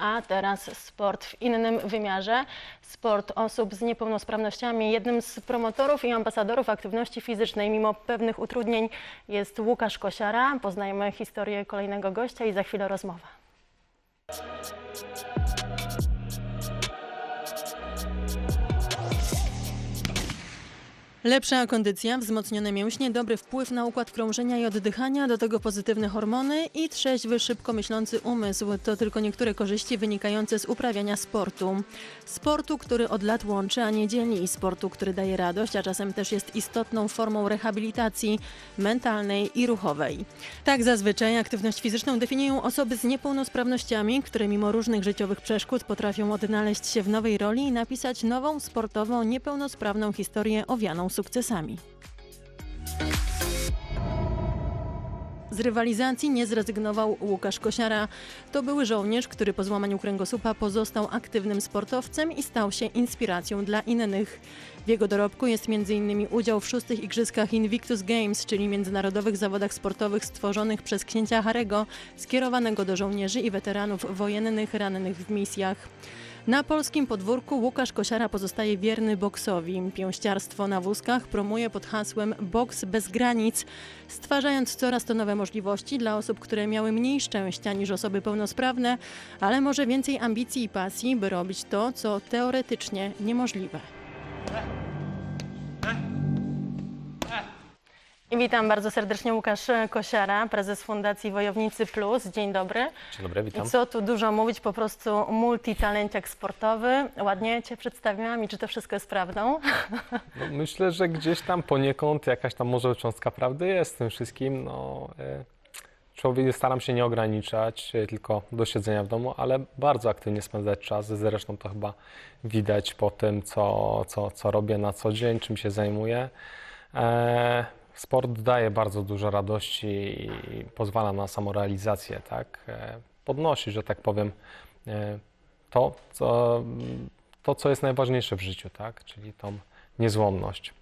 A teraz sport w innym wymiarze. Sport osób z niepełnosprawnościami. Jednym z promotorów i ambasadorów aktywności fizycznej mimo pewnych utrudnień jest Łukasz Kosiara. Poznajmy historię kolejnego gościa i za chwilę rozmowa. Lepsza kondycja, wzmocnione mięśnie, dobry wpływ na układ krążenia i oddychania, do tego pozytywne hormony i trzeźwy, szybko myślący umysł. To tylko niektóre korzyści wynikające z uprawiania sportu. Sportu, który od lat łączy, a nie dzieli. Sportu, który daje radość, a czasem też jest istotną formą rehabilitacji mentalnej i ruchowej. Tak zazwyczaj aktywność fizyczną definiują osoby z niepełnosprawnościami, które mimo różnych życiowych przeszkód potrafią odnaleźć się w nowej roli i napisać nową, sportową, niepełnosprawną historię owianą sukcesami. Z rywalizacji nie zrezygnował Łukasz Kosiara. To były żołnierz, który po złamaniu kręgosłupa pozostał aktywnym sportowcem i stał się inspiracją dla innych. W jego dorobku jest m.in. udział w szóstych Igrzyskach Invictus Games, czyli międzynarodowych zawodach sportowych stworzonych przez księcia Harego, skierowanego do żołnierzy i weteranów wojennych rannych w misjach. Na polskim podwórku Łukasz Kosiara pozostaje wierny boksowi. Pięściarstwo na wózkach promuje pod hasłem Boks bez granic, stwarzając coraz to nowe możliwości dla osób, które miały mniej szczęścia niż osoby pełnosprawne, ale może więcej ambicji i pasji, by robić to, co teoretycznie niemożliwe. I witam bardzo serdecznie Łukasz Kosiara, prezes Fundacji Wojownicy Plus. Dzień dobry. Dzień dobry, witam. I co tu dużo mówić, po prostu multitalenciak sportowy. Ładnie Cię przedstawiłam i czy to wszystko jest prawdą? No, myślę, że gdzieś tam poniekąd jakaś tam może cząstka prawdy jest w tym wszystkim. No, e, człowiek staram się nie ograniczać e, tylko do siedzenia w domu, ale bardzo aktywnie spędzać czas. Zresztą to chyba widać po tym, co, co, co robię na co dzień, czym się zajmuję. E, Sport daje bardzo dużo radości i pozwala na samorealizację, tak? E, Podnosi, że tak powiem, e, to, co, to, co jest najważniejsze w życiu, tak? Czyli tą niezłomność.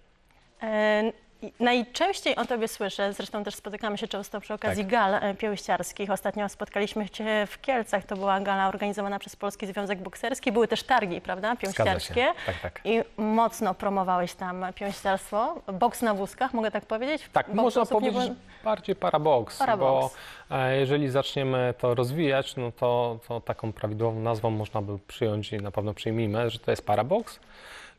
I Najczęściej o Tobie słyszę, zresztą też spotykamy się często przy okazji Tak. gal e, pięściarskich. Ostatnio spotkaliśmy się w Kielcach, to była gala organizowana przez Polski Związek Bokserski. Były też targi, prawda, pięściarskie. Tak, tak. I mocno promowałeś tam pięściarstwo. Boks na wózkach, mogę tak powiedzieć? Tak, Boks można osób powiedzieć bardziej parabox, Parabox. bo e, jeżeli zaczniemy to rozwijać, no to, to taką prawidłową nazwą można by przyjąć i na pewno przyjmijmy, że to jest parabox,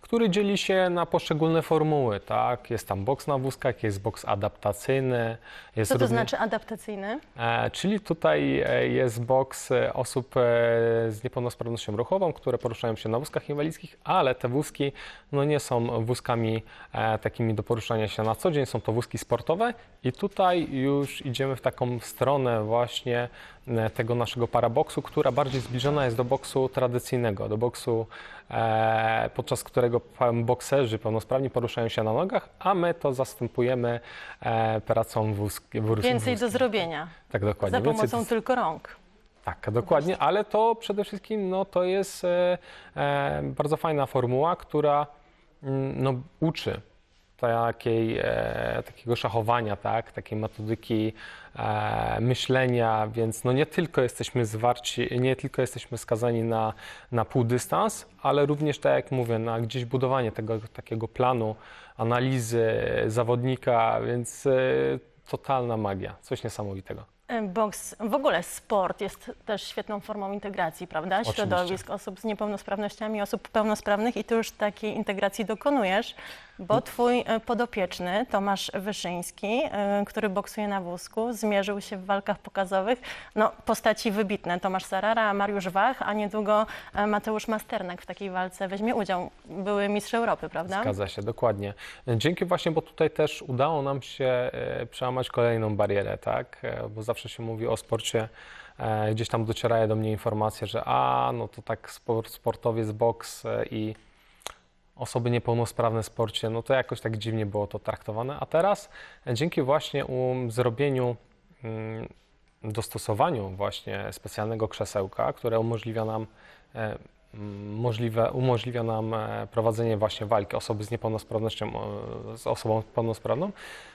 który dzieli się na poszczególne formuły, tak? Jest tam boks na wózkach, jest boks adaptacyjny, jest Co to równie- znaczy adaptacyjny? E, Czyli tutaj e, jest boks e, osób e, z niepełnosprawnością ruchową, które poruszają się na wózkach inwalidzkich, ale te wózki no nie są wózkami e, takimi do poruszania się na co dzień, są to wózki sportowe i tutaj już idziemy w taką stronę właśnie tego naszego paraboksu, która bardziej zbliżona jest do boksu tradycyjnego, do boksu, e, podczas którego pa- bokserzy pełnosprawni poruszają się na nogach, a my to zastępujemy e, pracą wózki. wóz- Więcej do zrobienia. Tak, dokładnie. Za Więcej pomocą dys- tylko rąk. Tak, dokładnie, ale to przede wszystkim no, to jest e, e, bardzo fajna formuła, która mm, no, uczy takiej, e, takiego szachowania, tak, takiej metodyki myślenia, więc no, nie tylko jesteśmy zwarci, nie tylko jesteśmy skazani na, na półdystans, ale również, tak jak mówię, na gdzieś budowanie tego takiego planu, analizy zawodnika, więc e, totalna magia, coś niesamowitego. Boks, w ogóle sport jest też świetną formą integracji, prawda? Oczywiście. Środowisk osób z niepełnosprawnościami, osób pełnosprawnych i ty już takiej integracji dokonujesz, bo twój e, podopieczny Tomasz Wyszyński, e, który boksuje na wózku, zmierzył się w walkach pokazowych. No, postaci wybitne, Tomasz Sarara, Mariusz Wach, a niedługo e, Mateusz Masternak w takiej walce weźmie udział. Były mistrz Europy, prawda? Zgadza się, dokładnie. Dzięki właśnie, bo tutaj też udało nam się przełamać kolejną barierę, tak? Bo zawsze się mówi o sporcie, gdzieś tam docierają do mnie informacje, że a, no to tak sport, sportowiec, boks i osoby niepełnosprawne w sporcie, no to jakoś tak dziwnie było to traktowane, a teraz e, dzięki właśnie zrobieniu, mm, dostosowaniu właśnie specjalnego krzesełka, które umożliwia nam e, możliwe, umożliwia nam e, prowadzenie właśnie walki osoby z niepełnosprawnością z osobą pełnosprawną,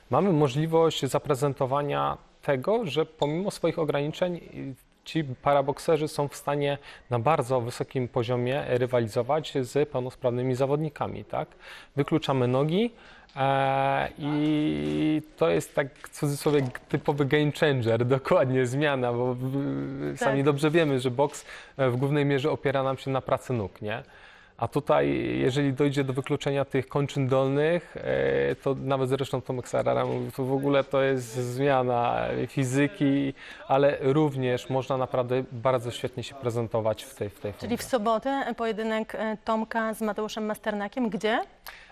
mamy możliwość zaprezentowania tego, że pomimo swoich ograniczeń ci parabokserzy są w stanie na bardzo wysokim poziomie rywalizować z pełnosprawnymi zawodnikami, tak? Wykluczamy nogi e, i to jest tak w cudzysłowie typowy game changer, dokładnie zmiana, bo w- sami Tak. dobrze wiemy, że boks e, w głównej mierze opiera nam się na pracy nóg, nie? A tutaj, jeżeli dojdzie do wykluczenia tych kończyn dolnych, e, to nawet zresztą Tomek Sarara mówił, to w ogóle to jest zmiana fizyki, ale również można naprawdę bardzo świetnie się prezentować w tej, w tej Czyli w sobotę pojedynek e, Tomka z Mateuszem Masternakiem. Gdzie?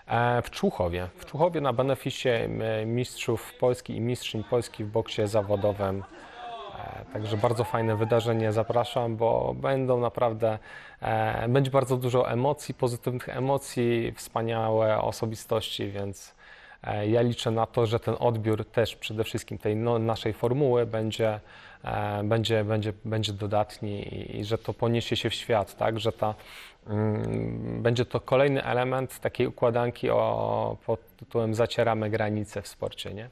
E, W Człuchowie. W Człuchowie na beneficie mistrzów Polski i mistrzyń Polski w boksie zawodowym. E, Także bardzo fajne wydarzenie, zapraszam, bo będą naprawdę, e, będzie bardzo dużo emocji, pozytywnych emocji, wspaniałe osobistości, więc e, ja liczę na to, że ten odbiór też przede wszystkim tej no, naszej formuły będzie, będzie, będzie, będzie dodatni i, i że to poniesie się w świat, tak, że ta, mm, będzie to kolejny element takiej układanki o, pod tytułem zacieramy granice w sporcie, nie?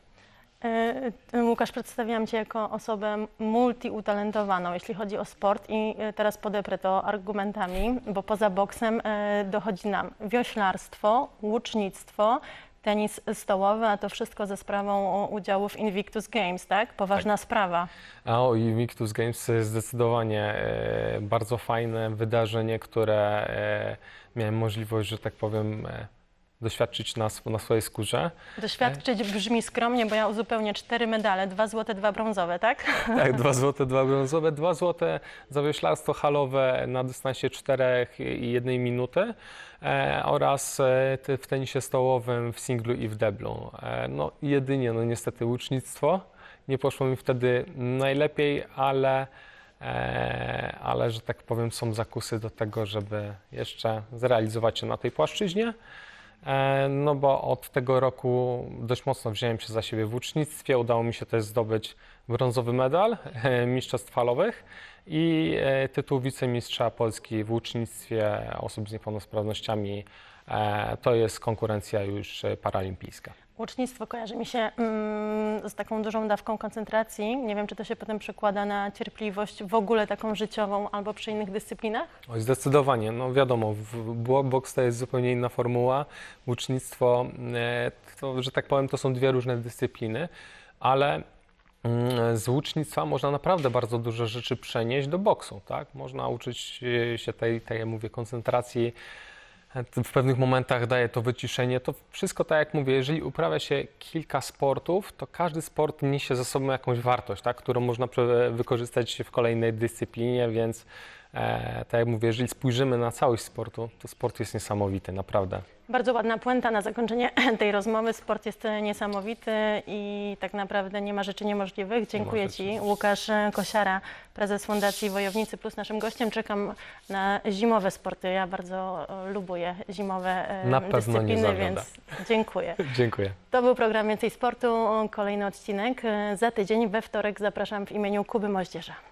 E, e, Łukasz, przedstawiam Cię jako osobę multiutalentowaną, jeśli chodzi o sport i e, teraz podeprę to argumentami, bo poza boksem dochodzi nam wioślarstwo, łucznictwo, tenis stołowy, a to wszystko ze sprawą udziału w Invictus Games, tak? Poważna sprawa. A o Invictus Games to jest zdecydowanie bardzo fajne wydarzenie, które miałem możliwość, że tak powiem, doświadczyć na, na swojej skórze. Doświadczyć brzmi skromnie, bo ja uzupełnię cztery medale, dwa złote, dwa brązowe, tak? Tak, dwa złote, dwa brązowe, dwa złote za wioślarstwo halowe na dystansie 4 i 1 minuty e, oraz e, w tenisie stołowym w singlu i w deblu. E, no jedynie, no niestety łucznictwo. Nie poszło mi wtedy najlepiej, ale, e, ale że tak powiem są zakusy do tego, żeby jeszcze zrealizować się na tej płaszczyźnie. E, No bo od tego roku dość mocno wziąłem się za siebie w ucznictwie. Udało mi się też zdobyć brązowy medal e, mistrzostw falowych i e, tytuł wicemistrza Polski w ucznictwie osób z niepełnosprawnościami. E, To jest konkurencja już e, paralimpijska. Łucznictwo kojarzy mi się mm, z taką dużą dawką koncentracji. Nie wiem, czy to się potem przekłada na cierpliwość w ogóle taką życiową albo przy innych dyscyplinach. Oj, zdecydowanie, no wiadomo, boks to jest zupełnie inna formuła, łucznictwo, e, to, że tak powiem, to są dwie różne dyscypliny, ale mm, z łucznictwa można naprawdę bardzo dużo rzeczy przenieść do boksu, tak? Można uczyć się tej, tej ja mówię, koncentracji, w pewnych momentach daje to wyciszenie. To wszystko, tak jak mówię, jeżeli uprawia się kilka sportów, to każdy sport niesie ze sobą jakąś wartość, tak? którą można wykorzystać w kolejnej dyscyplinie, więc e, tak jak mówię, jeżeli spojrzymy na całość sportu, to sport jest niesamowity, naprawdę. Bardzo ładna puenta na zakończenie tej rozmowy. Sport jest e, niesamowity i tak naprawdę nie ma rzeczy niemożliwych. Dziękuję. Ci. Łukasz e, Kosiara, prezes Fundacji Wojownicy Plus naszym gościem. Czekam na zimowe sporty. Ja bardzo e, lubuję zimowe Na dyscypliny, więc dziękuję. Dziękuję. To był program Więcej Sportu. Kolejny odcinek. Za tydzień we wtorek zapraszam w imieniu Kuby Moździerza.